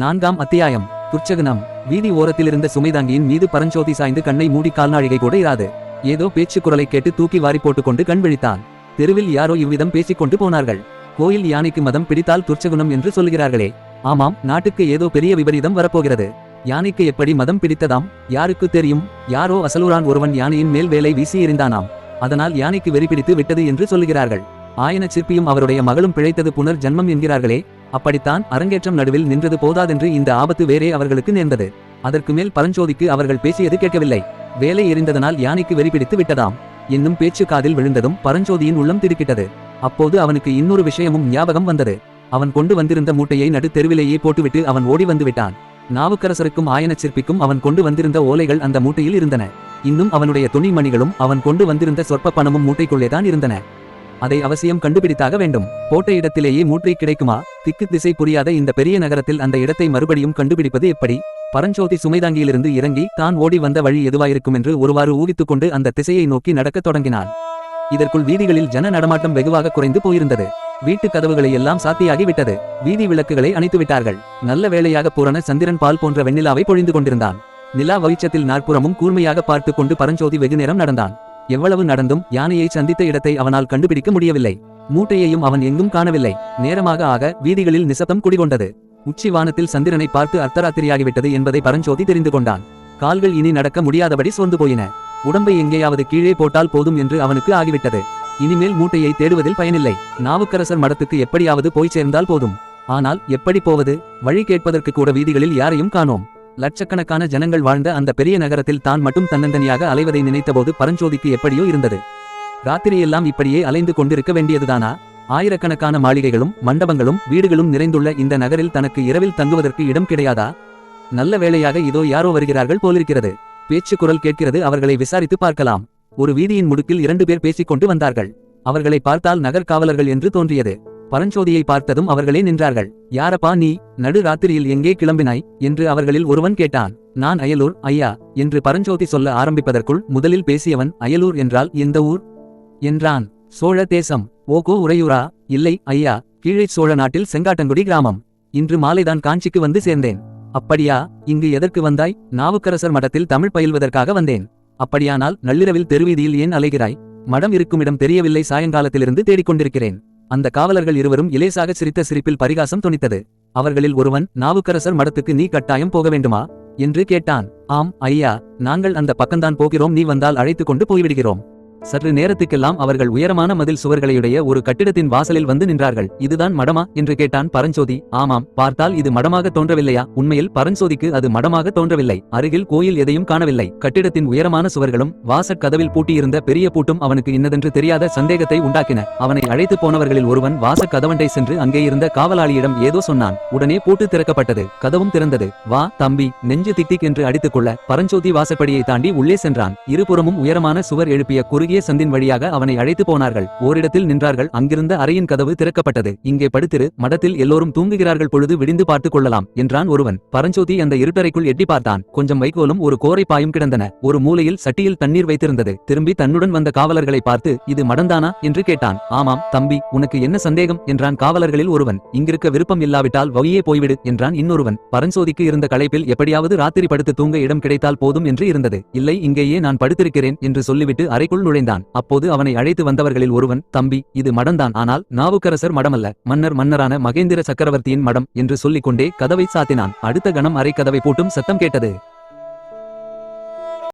நான்காம் அத்தியாயம். துர்ச்சகனம் வீதி ஓரத்திலிருந்த சுமைதாங்கியின் மீது பரஞ்சோதி சாய்ந்து கண்ணை மூடி கால்நாழிகை கூட இராது. ஏதோ பேச்சு குரலை கேட்டு தூக்கி வாரி போட்டுக்கொண்டு கண் விழித்தான் தெருவில் யாரோ இவ்விதம் பேசிக்கொண்டு போனார்கள். கோயில் யானைக்கு மதம் பிடித்தால் துர்ச்சகுணம் என்று சொல்கிறார்களே ஆமாம் நாட்டுக்கு ஏதோ பெரிய விபரீதம் வரப்போகிறது. யானைக்கு எப்படி மதம் பிடித்ததாம்? யாருக்கு தெரியும்? யாரோ அசலூரான் ஒருவன் யானையின் மேல் வேலை வீசி எறிந்தானாம். அதனால் யானைக்கு வெறி பிடித்து விட்டது என்று சொல்லுகிறார்கள். ஆயன சிற்பியும் அவருடைய மகளும் பிழைத்தது புனர் ஜன்மம் என்கிறார்களே. அப்படித்தான் அரங்கேற்றம் நடுவில் நின்றது போதாதென்று இந்த ஆபத்து வேறே அவர்களுக்கு நேர்ந்தது. அதற்கு மேல் பரஞ்சோதிக்கு அவர்கள் பேசியது கேட்கவில்லை. வேலை எறிந்ததனால் யானைக்கு வெறிபிடித்து விட்டதாம். என்னும் பேச்சு காதில் விழுந்ததும் பரஞ்சோதியின் உள்ளம் திடுக்கிட்டது. அப்போது அவனுக்கு இன்னொரு விஷயமும் ஞாபகம் வந்தது. அவன் கொண்டு வந்திருந்த மூட்டையை நடு தெருவிலேயே போட்டுவிட்டு அவன் ஓடி வந்து விட்டான். நாவுக்கரசருக்கும் ஆயன சிற்பிக்கும் அவன் கொண்டு வந்திருந்த ஓலைகள் அந்த மூட்டையில் இருந்தன. இன்னும் அவனுடைய துணிமணிகளும் அவன் கொண்டு வந்திருந்த சொற்ப பணமும் மூட்டைக்குள்ளேதான் இருந்தன. அதை அவசியம் கண்டுபிடித்தாக வேண்டும். போட்ட இடத்திலேயே மூட்டை கிடைக்குமா? திக்கு திசை புரியாத இந்த பெரிய நகரத்தில் அந்த இடத்தை மறுபடியும் கண்டுபிடிப்பது எப்படி? பரஞ்சோதி சுமைதாங்கியிலிருந்து இறங்கி தான் ஓடி வந்த வழி எதுவாயிருக்கும் என்று ஒருவாறு ஊகித்துக் கொண்டு அந்த திசையை நோக்கி நடக்கத் தொடங்கினான். இதற்குள் வீதிகளில் ஜன நடமாட்டம் வெகுவாக குறைந்து போயிருந்தது. வீட்டு கதவுகளை எல்லாம் சாத்தியாகி விட்டது. வீதி விளக்குகளை அணைத்து விட்டார்கள். நல்ல வேளையாக பூரண சந்திரன் பால் போன்ற வெண்ணிலாவை பொழிந்து கொண்டிருந்தான். நிலா வெளிச்சத்தில் நாற்புறமும் கூர்மையாக பார்த்து கொண்டு பரஞ்சோதி வெகு நேரம் நடந்தான். எவ்வளவு நடந்தும் யானையை சந்தித்த இடத்தை அவனால் கண்டுபிடிக்க முடியவில்லை. மூட்டையையும் அவன் எங்கும் காணவில்லை. நேரமாக ஆக வீதிகளில் நிசப்தம் குடிகொண்டது. உச்சி வானத்தில் சந்திரனை பார்த்து அர்த்தராத்திரியாகிவிட்டது என்பதை பரஞ்சோதி தெரிந்து கொண்டான். கால்கள் இனி நடக்க முடியாதபடி சோர்ந்து போயின. உடம்பை எங்கேயாவது கீழே போட்டால் போதும் என்று அவனுக்கு ஆகிவிட்டது. இனிமேல் மூட்டையை தேடுவதில் பயனில்லை. நாவுக்கரசர் மடத்துக்கு எப்படியாவது போய் சேர்ந்தால் போதும். ஆனால் எப்படி போவது? வழி கேட்பதற்கு கூட வீதிகளில் யாரையும் காணோம். லட்சக்கணக்கான ஜனங்கள் வாழ்ந்த அந்த பெரிய நகரத்தில் தான் மட்டும் தன்னந்தனியாக அலைவதை நினைத்தபோது பரஞ்சோதிக்கு எப்படியோ இருந்தது. ராத்திரியெல்லாம் இப்படியே அலைந்து கொண்டிருக்க வேண்டியதுதானா? ஆயிரக்கணக்கான மாளிகைகளும் மண்டபங்களும் வீடுகளும் நிறைந்துள்ள இந்த நகரில் தனக்கு இரவில் தங்குவதற்கு இடம் கிடையாதா? நல்ல வேளையாக இதோ யாரோ வருகிறார்கள் போலிருக்கிறது. பேச்சு குரல் கேட்கிறது அவர்களை விசாரித்து பார்க்கலாம். ஒரு வீதியின் முடுக்கில் இரண்டு பேர் பேசிக் கொண்டு வந்தார்கள். அவர்களை பார்த்தால் நகர் காவலர்கள் என்று தோன்றியது. பரஞ்சோதியை பார்த்ததும் அவர்களே நின்றார்கள். யாரப்பா நீ? நடு ராத்திரியில் எங்கே கிளம்பினாய்? என்று அவர்களில் ஒருவன் கேட்டான். நான் அயலூர் ஐயா என்று பரஞ்சோதி சொல்ல ஆரம்பிப்பதற்குள் முதலில் பேசியவன் அயலூர் என்றால் எந்த ஊர்? என்றான். சோழ தேசம். ஓகோ உறையூரா? இல்லை ஐயா கீழே சோழ நாட்டில் செங்காட்டங்குடி கிராமம். இன்று மாலைதான் காஞ்சிக்கு வந்து சேர்ந்தேன். அப்படியா? இங்கு எதற்கு வந்தாய்? நாவுக்கரசர் மடத்தில் தமிழ் பயில்வதற்காக வந்தேன். அப்படியானால் நள்ளிரவில் தெருவீதியில் ஏன் அலைகிறாய்? மடம் இருக்குமிடம் தெரியவில்லை சாயங்காலத்திலிருந்து தேடிக்கொண்டிருக்கிறேன். அந்த காவலர்கள் இருவரும் இலேசாக சிரித்த சிரிப்பில் பரிகாசம் துணித்தது. அவர்களில் ஒருவன் நாவுக்கரசர் மடத்துக்கு நீ கட்டாயம் போக வேண்டுமா? என்று கேட்டான். ஆம் ஐயா நாங்கள் அந்த பக்கம்தான் போகிறோம். நீ வந்தால் அழைத்து கொண்டு போய்விடுகிறோம். சற்று நேரத்துக்கெல்லாம் அவர்கள் உயரமான மதில் சுவர்களையுடைய ஒரு கட்டிடத்தின் வாசலில் வந்து நின்றார்கள். இதுதான் மடமா? என்று கேட்டான் பரஞ்சோதி. ஆமாம். பார்த்தால் இது மடமாக தோன்றவில்லையா? உண்மையில் பரஞ்சோதிக்கு அது மடமாக தோன்றவில்லை. அருகில் கோயில் எதையும் காணவில்லை. கட்டிடத்தின் உயரமான சுவர்களும் வாசற் கதவில் பூட்டியிருந்த பெரிய பூட்டும் அவனுக்கு இன்னதென்று தெரியாத சந்தேகத்தை உண்டாக்கின. அவனை அழைத்து போனவர்களில் ஒருவன் வாசக் கதவண்டை சென்று அங்கே இருந்த காவலாளியிடம் ஏதோ சொன்னான். உடனே பூட்டு திறக்கப்பட்டது. கதவும் திறந்தது. வா தம்பி. நெஞ்சு திட்டிக் என்று அடித்துக் கொள்ள பரஞ்சோதி வாசப்படியை தாண்டி உள்ளே சென்றான். இருபுறமும் உயரமான சுவர் எழுப்பிய குறுகிய சந்தின் வழியாக அவனை அழைத்து போனார்கள். ஓரிடத்தில் நின்றார்கள். அங்கிருந்த அறையின் கதவு திறக்கப்பட்டது. இங்கே படுத்திரு மடத்தில் எல்லோரும் தூங்குகிறார்கள் பொழுது விடிந்து பார்த்துக் கொள்ளலாம் என்றான் ஒருவன். பரஞ்சோதி அந்த இருட்டறைக்குள் எட்டி பார்த்தான். கொஞ்சம் வைக்கோலும் ஒரு கோரை பாயும் கிடந்தன. ஒரு மூலையில் சட்டியில் தண்ணீர் வைத்திருந்தது. திரும்பி தன்னுடன் வந்த காவலர்களை பார்த்து இது மடந்தானா? என்று கேட்டான். ஆமாம் தம்பி உனக்கு என்ன சந்தேகம்? என்றான் காவலர்களில் ஒருவன். இங்கிருக்க விருப்பம் இல்லாவிட்டால் வழியே போய்விடு என்றான் இன்னொருவன். பரஞ்சோதிக்கு இருந்த களைப்பில் எப்படியாவது ராத்திரி படுத்து தூங்க இடம் கிடைத்தால் போதும் என்று இருந்தது. இல்லை இங்கேயே நான் படுத்திருக்கிறேன் என்று சொல்லிவிட்டு அறைக்குள் நுழைந்தான். அப்போது அவனை அழைத்து வந்தவர்களில் ஒருவன் தம்பி இது மடம்தான். ஆனால் நாவுக்கரசர் மடமல்ல. மன்னர் மன்னரான மகேந்திர சக்கரவர்த்தியின் மடம் என்று சொல்லிக்கொண்டே கதவை சாத்தினான். அடுத்த கணம் அரை கதவை பூட்டும் சத்தம் கேட்டது.